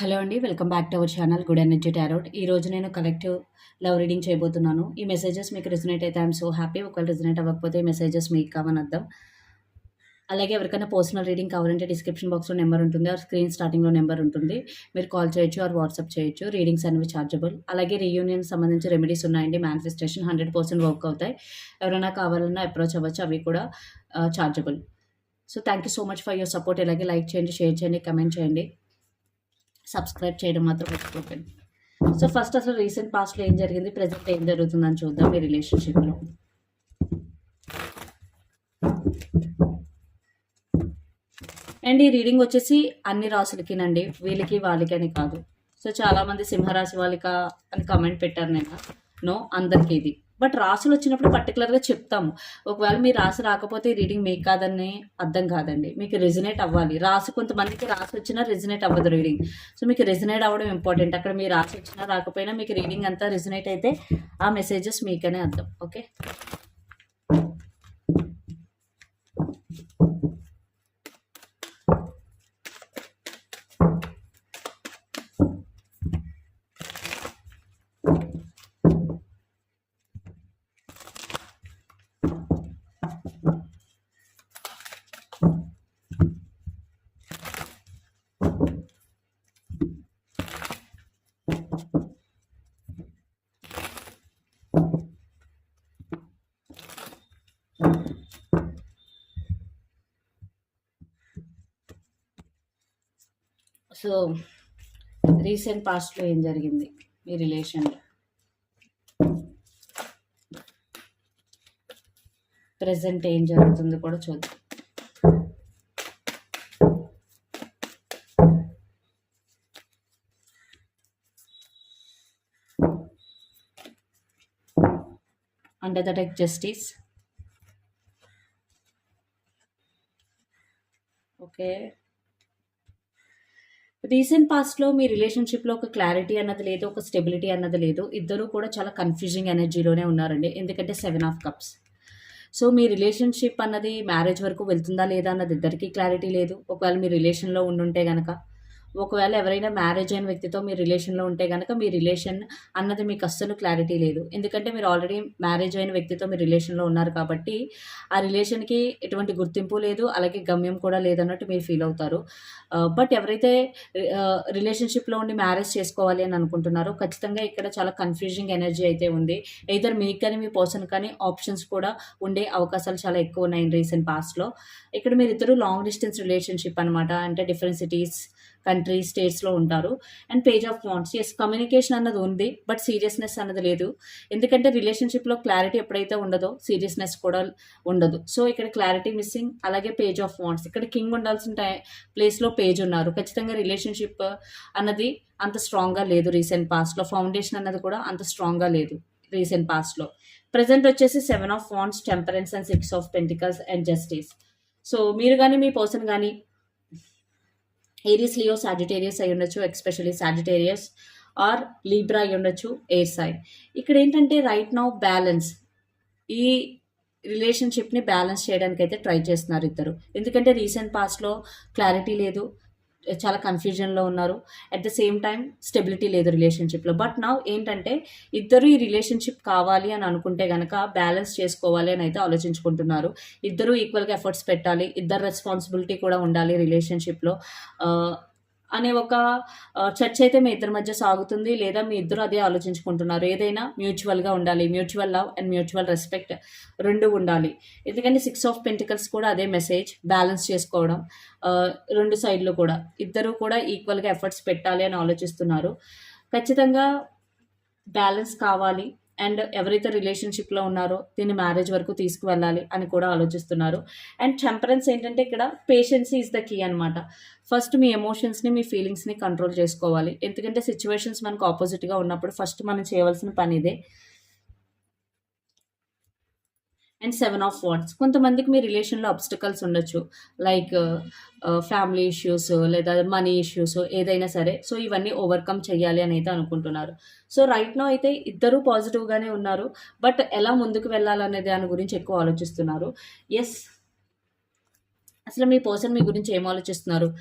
Hello అండి welcome back to our channel Good Energy Tarot. ఈ రోజు నేను కలెక్టివ్ లవ్ రీడింగ్ చేయబోతున్నాను. ఈ మెసేజెస్ మీకు రిజనేట్ అయితే ఐఎమ్ సో హ్యాపీ. ఒకవేళ రిజనేట్ అవ్వకపోతే ఈ మెసేజెస్ మీకు కావని అర్థం అలాగే ఎవరికైనా పర్సనల్ రీడింగ్ కావాలంటే డిస్క్రిప్షన్ బాక్స్లో నెంబర్ ఉంటుంది. ఆర్ స్క్రీన్ స్టార్టింగ్లో నెంబర్ ఉంటుంది. మీరు కాల్ చేయొచ్చు ఆర్ వాట్సాప్ చేయొచ్చు. రీడింగ్స్ అనేవి ఛార్జబుల్. అలాగే రీయూనియన్ సంబంధించి రెమెడీస్ ఉన్నాయండి. మేనిఫెస్టేషన్ హండ్రెడ్ పర్సెంట్ వర్క్ అవుతాయి. ఎవరైనా కావాలన్నా అప్రోచ్ అవ్వచ్చు. అవి కూడా chargeable so thank you so much for your support. ఇలాగే లైక్ చేయండి షేర్ చేయండి కమెంట్ చేయండి. సబ్స్క్రైబ్ చేయడం మాత్రం మర్చిపోకండి. సో ఫస్ట్ అసలు రీసెంట్ పాస్ట్లో ఏం జరిగింది ప్రజెంట్ ఏం జరుగుతుందని చూద్దాం మీ రిలేషన్షిప్లో. అండ్ ఈ రీడింగ్ వచ్చేసి అన్ని రాసులకినండి వీళ్ళకి వాళ్ళకి అని కాదు. సో చాలామంది సింహరాశి వాళ్ళకి అని కమెంట్ పెట్టారు నేను. నో అందరికీ ఇది. బట్ రాసులు వచ్చినప్పుడు పర్టికులర్గా చెప్తాము. ఒకవేళ మీ రాసి రాకపోతే రీడింగ్ మీకు కాదని అర్థం కాదండి. మీకు రెజినేట్ అవ్వాలి. రాసి కొంతమందికి రాసి వచ్చినా రెజినేట్ అవ్వదు రీడింగ్. సో మీకు రెజినేట్ అవ్వడం ఇంపార్టెంట్. అక్కడ మీ రాసి వచ్చినా రాకపోయినా మీకు రీడింగ్ అంతా రెజినేట్ అయితే ఆ మెసేజెస్ మీకనే అర్థం. ఓకే? సో రీసెంట్ పాస్ట్లో ఏం జరిగింది మీ రిలేషన్లో ప్రజెంట్ ఏం జరుగుతుంది కూడా చూద్దాం. Under the deck justice okay recent పాస్ట్లో మీ రిలేషన్షిప్లో ఒక క్లారిటీ అన్నది లేదు ఒక స్టెబిలిటీ అన్నది లేదు. ఇద్దరూ కూడా చాలా కన్ఫ్యూజింగ్ ఎనర్జీలోనే ఉన్నారండి. ఎందుకంటే సెవెన్ ఆఫ్ కప్స్ సో మీ రిలేషన్షిప్ అన్నది మ్యారేజ్ వరకు వెళ్తుందా లేదా అన్నది ఇద్దరికీ క్లారిటీ లేదు. ఒకవేళ మీ రిలేషన్లో ఉండుంటే కనుక ఒకవేళ ఎవరైనా మ్యారేజ్ అయిన వ్యక్తితో మీ రిలేషన్లో ఉంటే కనుక మీ రిలేషన్ అన్నది మీకు అస్సలు క్లారిటీ లేదు. ఎందుకంటే మీరు ఆల్రెడీ మ్యారేజ్ అయిన వ్యక్తితో మీ రిలేషన్లో ఉన్నారు కాబట్టి ఆ రిలేషన్కి ఎటువంటి గుర్తింపు లేదు అలాగే గమ్యం కూడా లేదన్నట్టు మీరు ఫీల్ అవుతారు. బట్ ఎవరైతే రిలేషన్షిప్లో ఉండి మ్యారేజ్ చేసుకోవాలి అని అనుకుంటున్నారో ఖచ్చితంగా ఇక్కడ చాలా కన్ఫ్యూజింగ్ ఎనర్జీ అయితే ఉంది. ఇద్దరు మీకు కానీ మీ పర్సన్ కానీ ఆప్షన్స్ కూడా ఉండే అవకాశాలు చాలా ఎక్కువ ఉన్నాయి రీసెంట్ పాస్ట్లో. ఇక్కడ మీరు ఇద్దరు లాంగ్ డిస్టెన్స్ రిలేషన్షిప్ అనమాట అంటే డిఫరెంట్ సిటీస్ కంట్రీ స్టేట్స్లో ఉంటారు. And page of wands is communication అన్నది ఉంది బట్ సీరియస్నెస్ అన్నది లేదు. ఎందుకంటే రిలేషన్షిప్లో క్లారిటీ ఎప్పుడైతే ఉండదో సీరియస్నెస్ కూడా ఉండదు. సో ఇక్కడ క్లారిటీ మిస్సింగ్ అలాగే పేజ్ ఆఫ్ వాంట్స్ ఇక్కడ కింగ్ ఉండాల్సిన టై ప్లేస్లో పేజ్ ఉన్నారు. ఖచ్చితంగా రిలేషన్షిప్ అన్నది అంత స్ట్రాంగ్గా లేదు రీసెంట్ పాస్ట్లో ఫౌండేషన్ అన్నది కూడా అంత స్ట్రాంగ్గా లేదు రీసెంట్ పాస్ట్లో ప్రజెంట్ వచ్చేసి seven of wands temperance and six of pentacles and justice so మీరు కానీ మీ పర్సన్ కానీ ఏరియస్ లియో సాజిటేరియస్ అయి ఉండొచ్చు ఎక్స్పెషలీ సాజిటేరియస్ ఆర్ లీబ్రా అయి ఉండొచ్చు ఎయిర్ ఇక్కడ ఏంటంటే రైట్ నౌ బ్యాలెన్స్ ఈ రిలేషన్షిప్ని బ్యాలెన్స్ చేయడానికి అయితే ట్రై చేస్తున్నారు ఇద్దరు. ఎందుకంటే రీసెంట్ పాస్ట్లో క్లారిటీ లేదు. చాలా కన్ఫ్యూజన్లో ఉన్నారు. At the same time stability లేదు రిలేషన్షిప్లో బట్ నా ఏంటంటే ఇద్దరు ఈ రిలేషన్షిప్ కావాలి అని అనుకుంటే కనుక బ్యాలెన్స్ చేసుకోవాలి అని అయితే ఆలోచించుకుంటున్నారు. ఇద్దరు ఈక్వల్గా ఎఫర్ట్స్ పెట్టాలి. ఇద్దరు రెస్పాన్సిబిలిటీ కూడా ఉండాలి రిలేషన్షిప్లో అనే ఒక చర్చ అయితే మీ ఇద్దరి మధ్య సాగుతుంది. లేదా మీ ఇద్దరు అదే ఆలోచించుకుంటున్నారు. ఏదైనా మ్యూచువల్గా ఉండాలి. Mutual love and mutual respect రెండు ఉండాలి. ఎందుకంటే సిక్స్ ఆఫ్ పెంటికల్స్ కూడా అదే మెసేజ్ బ్యాలెన్స్ చేసుకోవడం రెండు సైడ్లు కూడా. ఇద్దరు కూడా ఈక్వల్గా ఎఫర్ట్స్ పెట్టాలి అని ఆలోచిస్తున్నారు. ఖచ్చితంగా బ్యాలెన్స్ కావాలి. అండ్ ఎవరైతే రిలేషన్షిప్లో ఉన్నారో దీన్ని మ్యారేజ్ వరకు తీసుకువెళ్ళాలి అని కూడా ఆలోచిస్తున్నారు. అండ్ టెంపరెన్స్ ఏంటంటే ఇక్కడ పేషెన్సీ ఈజ్ ద కీ అనమాట ఫస్ట్ మీ ఎమోషన్స్ని మీ ఫీలింగ్స్ని కంట్రోల్ చేసుకోవాలి. ఎందుకంటే సిచ్యువేషన్స్ మనకు ఆపోజిట్గా ఉన్నప్పుడు ఫస్ట్ మనం చేయవలసిన పని ఇదే. And seven of wands. కొంతమందికి మీ రిలేషన్లో అబ్స్టికల్స్ ఉండొచ్చు. లైక్ ఫ్యామిలీ ఇష్యూస్ లేదా మనీ ఇష్యూస్ ఏదైనా సరే. సో ఇవన్నీ ఓవర్కమ్ చేయాలి అని అయితే అనుకుంటున్నారు. సో రైట్ నో అయితే ఇద్దరూ పాజిటివ్గానే ఉన్నారు. బట్ ఎలా ముందుకు వెళ్ళాలనే దాని గురించి ఎక్కువ ఆలోచిస్తున్నారు. ఎస్ అసలు మీ పర్సన్ మీ గురించి ఏం ఆలోచిస్తున్నారు?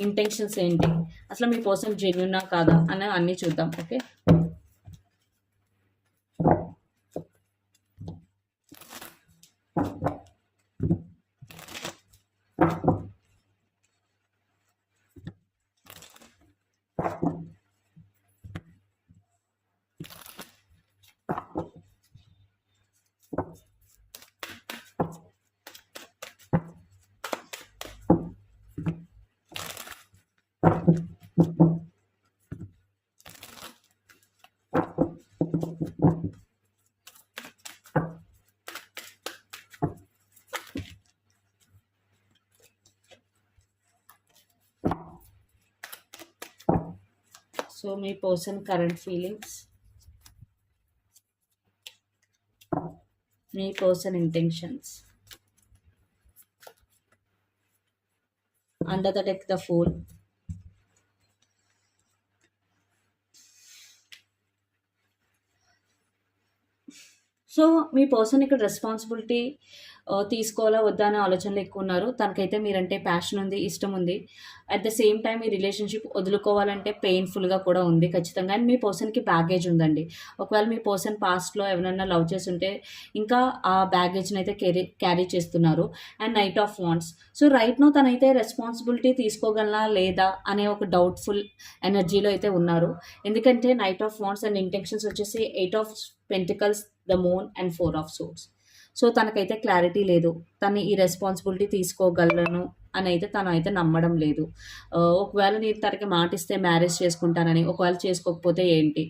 ఇంటెన్షన్స్ ఏంటి? అసలు మీ పర్సన్ జెన్యునా కాదా? అని అన్నీ చూద్దాం. Okay Thank you. సో మీ person current feelings me person intentions under the deck the fool so me person ఇక్కడ రెస్పాన్సిబిలిటీ తీసుకోవాలా వద్దా అనే ఆలోచనలు ఎక్కువ ఉన్నారు. తనకైతే మీరంటే ప్యాషన్ ఉంది ఇష్టం ఉంది. అట్ ద సేమ్ టైం ఈ రిలేషన్షిప్ వదులుకోవాలంటే పెయిన్ఫుల్గా కూడా ఉంది ఖచ్చితంగా. అండ్ మీ పర్సన్కి బ్యాగేజ్ ఉందండి. ఒకవేళ మీ పర్సన్ పాస్ట్లో ఎవరైనా లవ్ చేస్తుంటే ఇంకా ఆ బ్యాగేజ్ని అయితే క్యారీ క్యారీ చేస్తున్నారు. And knight of wands so right now తనైతే రెస్పాన్సిబిలిటీ తీసుకోగలనా లేదా అనే ఒక డౌట్ఫుల్ ఎనర్జీలో అయితే ఉన్నారు. ఎందుకంటే knight of wands and intentions వచ్చేసి eight of pentacles the moon and four of swords. So తనకైతే క్లారిటీ లేదు. తను ఈ రెస్పాన్సిబిలిటీ తీసుకోగలను అని అయితే తను అయితే నమ్మడం లేదు. ఒకవేళ నేను తనకి మాటిస్తే మ్యారేజ్ చేసుకుంటానని ఒకవేళ చేసుకోకపోతే ఏంటి?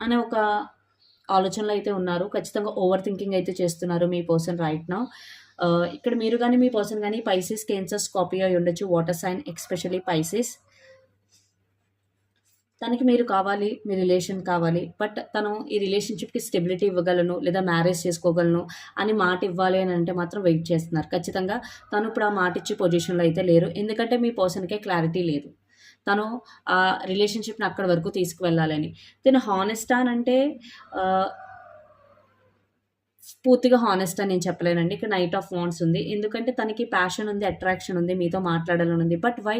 అనే ఒక ఆలోచనలో అయితే ఉన్నారు. ఖచ్చితంగా ఓవర్ థింకింగ్ అయితే చేస్తున్నారు మీ పర్సన్ రైట్ నా. ఇక్కడ మీరు కానీ మీ పర్సన్ కానీ పైసిస్ కేన్సర్ స్కాపియో అయి ఉండొచ్చు వాటర్ సైన్ ఎక్స్పెషలీ పైసిస్. తనకి మీరు కావాలి మీ రిలేషన్ కావాలి బట్ తను ఈ రిలేషన్షిప్కి స్టెబిలిటీ ఇవ్వగలను లేదా మ్యారేజ్ చేసుకోగలను అని మాట ఇవ్వాలి అని అంటే మాత్రం వెయిట్ చేస్తున్నారు. ఖచ్చితంగా తను ఇప్పుడు ఆ మాట ఇచ్చే పొజిషన్లో అయితే లేరు. ఎందుకంటే మీ పర్సన్కే క్లారిటీ లేదు. తను ఆ రిలేషన్షిప్ని అక్కడి వరకు తీసుకువెళ్ళాలని. తను హానెస్టా అని అంటే పూర్తిగా హానెస్ట్ అని నేను చెప్పలేనండి. ఇక్కడ నైట్ ఆఫ్ వాన్స్ ఉంది. ఎందుకంటే తనకి ప్యాషన్ ఉంది అట్రాక్షన్ ఉంది మీతో మాట్లాడాలని ఉంది. బట్ వై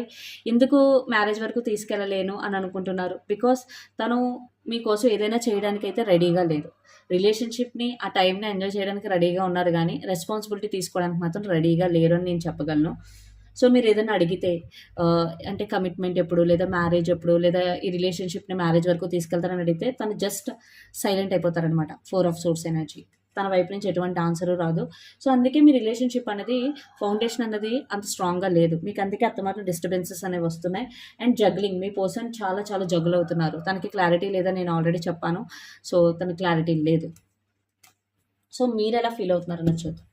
ఎందుకు మ్యారేజ్ వరకు తీసుకెళ్ళలేను అని అనుకుంటున్నారు? బికాస్ తను మీకోసం ఏదైనా చేయడానికి అయితే రెడీగా లేదు రిలేషన్షిప్ని ఆ టైంని ఎంజాయ్ చేయడానికి రెడీగా ఉన్నారు కానీ రెస్పాన్సిబిలిటీ తీసుకోవడానికి మాత్రం రెడీగా లేరు అని నేను చెప్పగలను. సో మీరు ఏదైనా అడిగితే uh, అంటే కమిట్మెంట్ ఎప్పుడు లేదా మ్యారేజ్ ఎప్పుడు లేదా ఈ రిలేషన్షిప్ని మ్యారేజ్ వరకు తీసుకెళ్తారని అడిగితే తను జస్ట్ సైలెంట్ అయిపోతారనమాట ఫోర్ ఆఫ్ సోర్స్ ఎనర్జీ తన వైపు నుంచి ఎటువంటి ఆన్సర్ రాదు. సో అందుకే మీ రిలేషన్షిప్ అనేది ఫౌండేషన్ అనేది అంత స్ట్రాంగ్గా లేదు. మీకు అందుకే అత్తమాత్రం డిస్టర్బెన్సెస్ అనేవి వస్తున్నాయి. అండ్ జగ్లింగ్ మీ పర్సన్ చాలా చాలా జగ్గులు అవుతున్నారు. తనకి క్లారిటీ లేదని నేను ఆల్రెడీ చెప్పాను. సో తన క్లారిటీ లేదు. సో మీరు ఎలా ఫీల్ అవుతున్నారు అన్నది చూద్దాం.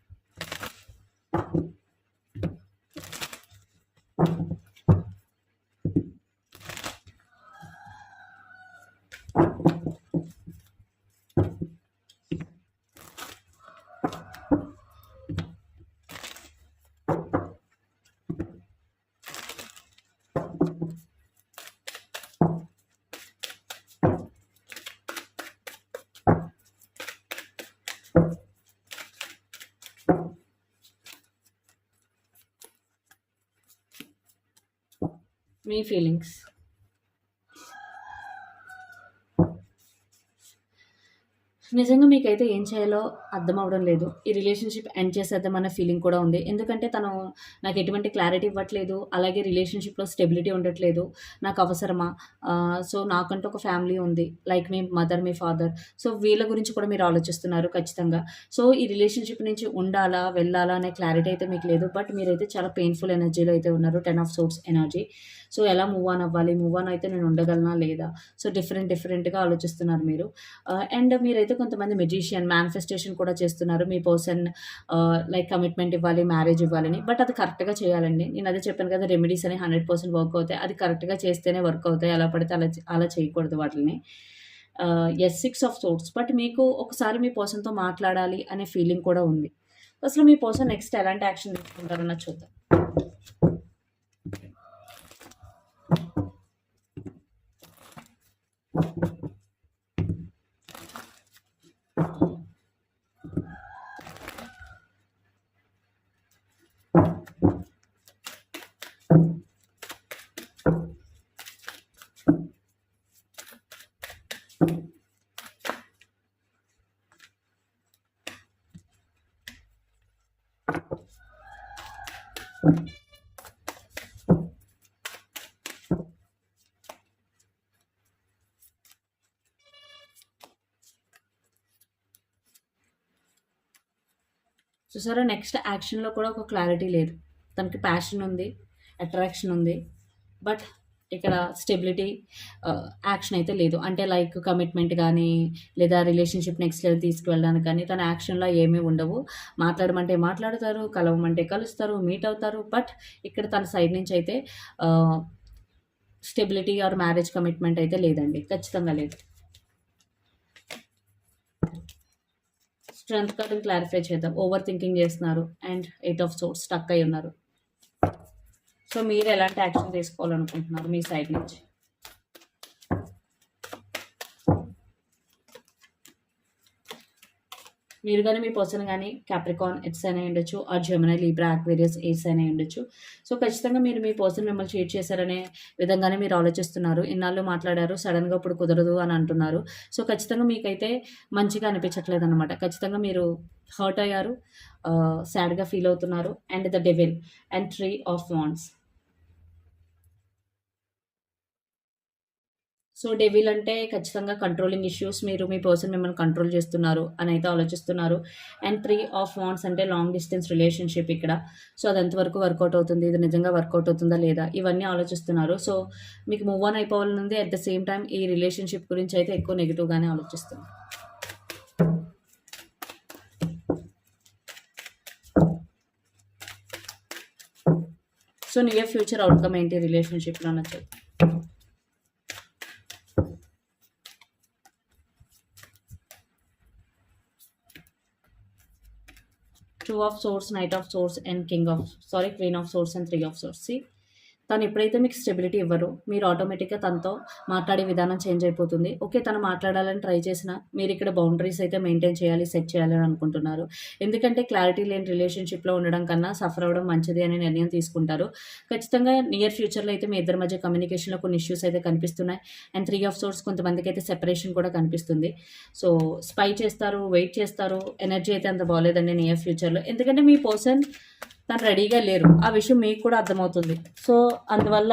మీ ఫీలింగ్స్. నిజంగా మీకైతే ఏం చేయాలో అర్థం అవడం లేదు. ఈ రిలేషన్షిప్ ఎండ్ చేసేద్దామన్న ఫీలింగ్ కూడా ఉంది. ఎందుకంటే తను నాకు ఎటువంటి క్లారిటీ ఇవ్వట్లేదు. అలాగే రిలేషన్షిప్లో స్టెబిలిటీ ఉండట్లేదు. నాకు అవసరమా? సో నాకంటూ ఒక ఫ్యామిలీ ఉంది. లైక్ మీ మదర్ మీ ఫాదర్. సో వీళ్ళ గురించి కూడా మీరు ఆలోచిస్తున్నారు ఖచ్చితంగా. సో ఈ రిలేషన్షిప్ నుంచి ఉండాలా వెళ్ళాలా అనే క్లారిటీ అయితే మీకు లేదు. బట్ మీరైతే చాలా పెయిన్ఫుల్ ఎనర్జీలో అయితే ఉన్నారు. Ten of swords energy. So ఎలా మూవ్ ఆన్ అవ్వాలి? మూవ్ ఆన్ అయితే నేను ఉండగలనా లేదా? సో డిఫరెంట్ డిఫరెంట్గా ఆలోచిస్తున్నారు మీరు. Uh, అండ్ మీరైతే కొంతమంది మెజిషియన్ మేనిఫెస్టేషన్ కూడా చేస్తున్నారు. మీ పర్సన్ లైక్ కమిట్మెంట్ ఇవ్వాలి మ్యారేజ్ ఇవ్వాలని. బట్ అది కరెక్ట్గా చేయాలండి. నేను అదే చెప్పాను కదా రెమెడీస్ అని హండ్రెడ్ పర్సెంట్ వర్క్ అవుతాయి. అది కరెక్ట్గా చేస్తేనే వర్క్ అవుతాయి. అలా పడితే అలా అలా చేయకూడదు వాటిని. Yes six of swords but మీకు ఒకసారి మీ పర్సన్తో మాట్లాడాలి అనే ఫీలింగ్ కూడా ఉంది. అసలు మీ పర్సన్ నెక్స్ట్ ఎలాంటి యాక్షన్ తీసుకుంటారన్న చూద్దాం. చూసారా నెక్స్ట్ యాక్షన్లో కూడా ఒక క్లారిటీ లేదు. తనకి ప్యాషన్ ఉంది అట్రాక్షన్ ఉంది. బట్ ఇక్కడ స్టెబిలిటీ యాక్షన్ uh, అయితే లేదు. అంటే లైక్ కమిట్మెంట్ కానీ లేదా రిలేషన్షిప్ నెక్స్ట్ లెవెల్ తీసుకువెళ్ళడానికి కానీ తన యాక్షన్లో ఏమీ ఉండవు. మాట్లాడమంటే మాట్లాడతారు కలవమంటే కలుస్తారు మీట్ అవుతారు. బట్ ఇక్కడ తన సైడ్ నుంచి అయితే స్టెబిలిటీ ఆర్ మ్యారేజ్ కమిట్మెంట్ అయితే లేదండి. ఖచ్చితంగా లేదు. స్ట్రెంత్ కార్డుని క్లారిఫై చేద్దాం. ఓవర్ థింకింగ్ చేస్తున్నారు and eight of swords stuck అయి ఉన్నారు. సో మీరు ఎలాంటి యాక్షన్ తీసుకోవాలనుకుంటున్నారు మీ సైడ్ నుంచి? మీరు కానీ మీ పర్సన్ కానీ క్యాప్రికాన్ ఎట్స్ అయినా ఉండొచ్చు ఆ జెమినై లీబ్రా అక్వేరియస్ ఏస్ అయినా ఉండొచ్చు. సో ఖచ్చితంగా మీరు మీ పర్సన్ మిమ్మల్ని చీట్ చేశారనే విధంగానే మీరు ఆలోచిస్తున్నారు. ఇన్నాళ్ళు మాట్లాడారు సడన్గా ఇప్పుడు కుదరదు అని అంటున్నారు. సో ఖచ్చితంగా మీకైతే మంచిగా అనిపించట్లేదు అనమాట ఖచ్చితంగా మీరు హర్ట్ అయ్యారు సాడ్గా ఫీల్ అవుతున్నారు. And the devil and three of wands so devil అంటే ఖచ్చితంగా కంట్రోలింగ్ ఇష్యూస్ మీరు మీ పర్సన్ మిమ్మల్ని కంట్రోల్ చేస్తున్నారు అని అయితే ఆలోచిస్తున్నారు. అండ్ త్రీ ఆఫ్ వాన్స్ అంటే లాంగ్ డిస్టెన్స్ రిలేషన్షిప్ ఇక్కడ. సో అది ఎంతవరకు వర్కౌట్ అవుతుంది? ఇది నిజంగా వర్కౌట్ అవుతుందా లేదా? ఇవన్నీ ఆలోచిస్తున్నారు. సో మీకు మూవ్ ఆన్ అయిపోవాలనుంది అట్ ద సేమ్ టైం ఈ రిలేషన్షిప్ గురించి అయితే ఎక్కువ నెగిటివ్గానే ఆలోచిస్తున్నారు. సో నియర్ ఫ్యూచర్ అవుట్కమ్ ఏంటి? రిలేషన్షిప్లో నచ్చదు two of swords knight of swords and king of sorry queen of swords and three of swords. See? తను ఎప్పుడైతే మీకు స్టెబిలిటీ ఇవ్వరు మీరు ఆటోమేటిక్గా తనతో మాట్లాడే విధానం చేంజ్ అయిపోతుంది. ఓకే తను మాట్లాడాలని ట్రై చేసినా మీరు ఇక్కడ బౌండరీస్ అయితే మెయింటైన్ చేయాలి సెట్ చేయాలని అనుకుంటున్నారు. ఎందుకంటే క్లారిటీ లేని రిలేషన్షిప్లో ఉండడం కన్నా సఫర్ అవ్వడం మంచిది అనే నిర్ణయం తీసుకుంటారు. ఖచ్చితంగా నియర్ ఫ్యూచర్లో అయితే మీ ఇద్దరి మధ్య కమ్యూనికేషన్లో కొన్ని ఇష్యూస్ అయితే కనిపిస్తున్నాయి. అండ్ త్రీ ఆఫ్ సోర్స్ కొంతమందికి అయితే సెపరేషన్ కూడా కనిపిస్తుంది. సో స్పై చేస్తారు వెయిట్ చేస్తారు ఎనర్జీ అయితే అంత బాగాలేదండి నియర్ ఫ్యూచర్లో. ఎందుకంటే మీ పర్సన్ తను రెడీగా లేరు. ఆ విషయం మీకు కూడా అర్థమవుతుంది. సో అందువల్ల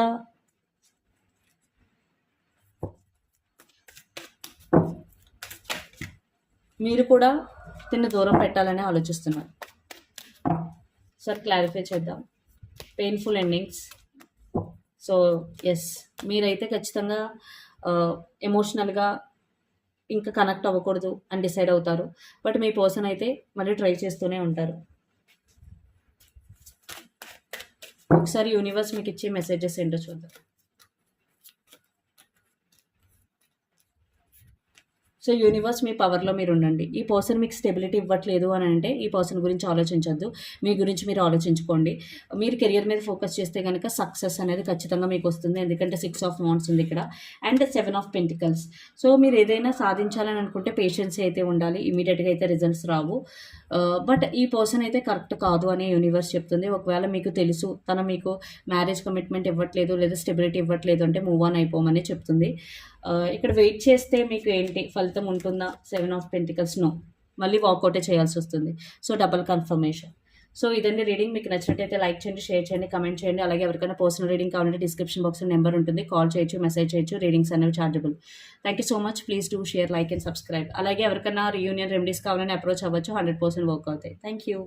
మీరు కూడా తిన్న దూరం పెట్టాలని ఆలోచిస్తున్నారు. సార్ క్లారిఫై చేద్దాం. పెయిన్ఫుల్ ఎండింగ్స్ సో ఎస్ మీరైతే ఖచ్చితంగా ఎమోషనల్గా ఇంకా కనెక్ట్ అవ్వకూడదు అని డిసైడ్ అవుతారు. బట్ మీ పర్సన్ అయితే మళ్ళీ ట్రై చేస్తూనే ఉంటారు. ఒకసారి యూనివర్స్ మీకు ఇచ్చే మెసేజెస్ ఏంటో చూద్దాం సో యూనివర్స్ మీ పవర్లో మీరు ఉండండి. ఈ పర్సన్ మీకు స్టెబిలిటీ ఇవ్వట్లేదు అని అంటే ఈ పర్సన్ గురించి ఆలోచించద్దు. మీ గురించి మీరు ఆలోచించుకోండి. మీరు కెరియర్ మీద ఫోకస్ చేస్తే కనుక సక్సెస్ అనేది ఖచ్చితంగా మీకు వస్తుంది. ఎందుకంటే సిక్స్ ఆఫ్ మౌంట్స్ ఉంది ఇక్కడ. And seven of pentacles so మీరు ఏదైనా సాధించాలని అనుకుంటే పేషెన్స్ అయితే ఉండాలి ఇమీడియట్గా అయితే రిజల్ట్స్ రావు. Uh, బట్ ఈ పర్సన్ అయితే కరెక్ట్ కాదు అని యూనివర్స్ చెప్తుంది. ఒకవేళ మీకు తెలుసు తన మీకు మ్యారేజ్ కమిట్మెంట్ ఇవ్వట్లేదు లేదా స్టెబిలిటీ ఇవ్వట్లేదు అంటే మూవ్ ఆన్ అయిపోమని చెప్తుంది. ఇక్కడ వెయిట్ చేస్తే మీకు ఏంటి? ఫలితం ఉంటుందా? Seven of pentacles no. మళ్ళీ వాకౌటే చేయాల్సి వస్తుంది. So double confirmation. సో ఇదండి రీడింగ్. మీకు నచ్చినట్టయితే లైక్ చేయండి షేర్ చేయండి కమెంట్ చేయండి. అలాగే ఎవరికైనా పర్సనల్ రీడింగ్ కావాలంటే డిస్క్రిప్షన్ బాక్స్లో నెంబర్ ఉంటుంది. కాల్ చేయొచ్చు మెసేజ్ చేయొచ్చు. రీడింగ్స్ అనేవి chargeable. Thank you so much please do share like and subscribe అలాగే ఎవరికైనా రీయూనియన్ రెమెడీస్ కావాలని అప్రోచ్ అవ్వచ్చు. హండ్రెడ్ పర్సెంట్ వర్క్ అవుతాయి. Thank you